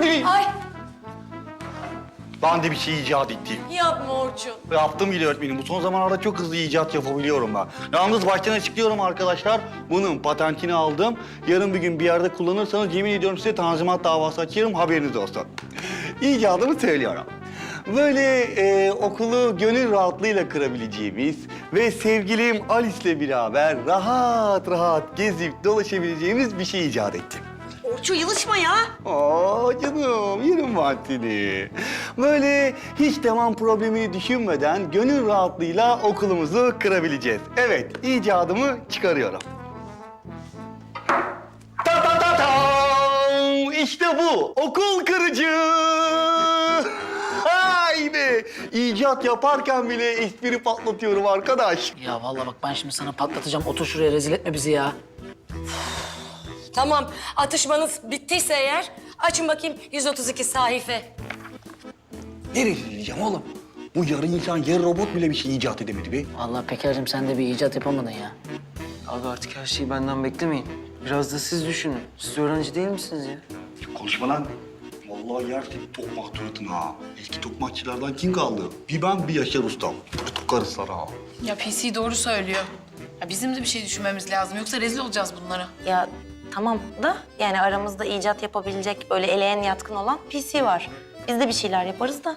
öğretmenim. Ay Ben de bir şey icat ettim. yapma Orçun. Yaptım bile öğretmenim. Bu son zamanlarda çok hızlı icat yapabiliyorum ben. Yalnız baştan açıklıyorum arkadaşlar. Bunun patentini aldım. Yarın bir gün bir yerde kullanırsanız yemin ediyorum size tanzimat davası açarım. Haberiniz olsun. İcadımı söylüyorum. Böyle e, okulu gönül rahatlığıyla kırabileceğimiz ve sevgilim Alice'le beraber rahat rahat gezip dolaşabileceğimiz bir şey icat ettim. Orçun yılışma ya. Aa canım, yerim var seni. Böyle hiç devam problemini düşünmeden gönül rahatlığıyla okulumuzu kırabileceğiz. Evet, icadımı çıkarıyorum. Ta ta ta tam! İşte bu, okul kırıcı! Haydi! İcat yaparken bile espri patlatıyorum arkadaş. Ya vallahi bak ben şimdi sana patlatacağım. Otur şuraya rezil etme bizi ya. Tamam atışmanız bittiyse eğer açın bakayım 132 sahife. Nereye diyeceğim oğlum? Bu yarı insan, yarı robot bile bir şey icat edemedi be. Vallahi Peker'cim sen de bir icat yapamadın ya. Abi artık her şeyi benden beklemeyin. Biraz da siz düşünün. Siz öğrenci değil misiniz ya? Konuşma lan. Vallahi yersek tokmak turatına ha. Eski tokmakçılardan kim kaldı? Bir ben, bir Yaşar Ustam. Tukarız sana ha. Ya PC doğru söylüyor. Ya bizim de bir şey düşünmemiz lazım. Yoksa rezil olacağız bunlara. Ya tamam da yani aramızda icat yapabilecek böyle eleyen yatkın olan PC var. Biz de bir şeyler yaparız da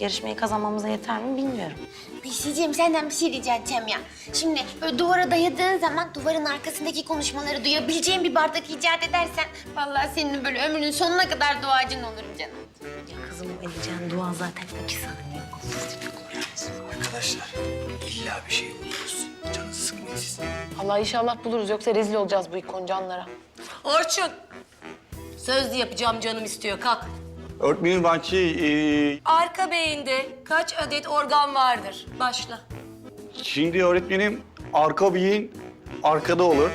yarışmayı kazanmamıza yeter mi bilmiyorum. Pisiciğim senden bir şey rica edeceğim ya. Şimdi böyle duvara dayadığın zaman duvarın arkasındaki konuşmaları duyabileceğin bir bardak icat edersen... ...vallahi senin böyle ömrünün sonuna kadar duacın olurum canım. Ya kızım edeceğin dua zaten iki saniye. Arkadaşlar illa bir şey buluruz. Canınızı sıkmayın siz. Allah inşallah buluruz. Yoksa rezil olacağız bu ikoncanlara. Orçun sözlü yapacağım canım istiyor kalk. Öğretmenim ben şey, e, Arka beyinde kaç adet organ vardır? Başla. şimdi öğretmenim arka beyin arkada olur.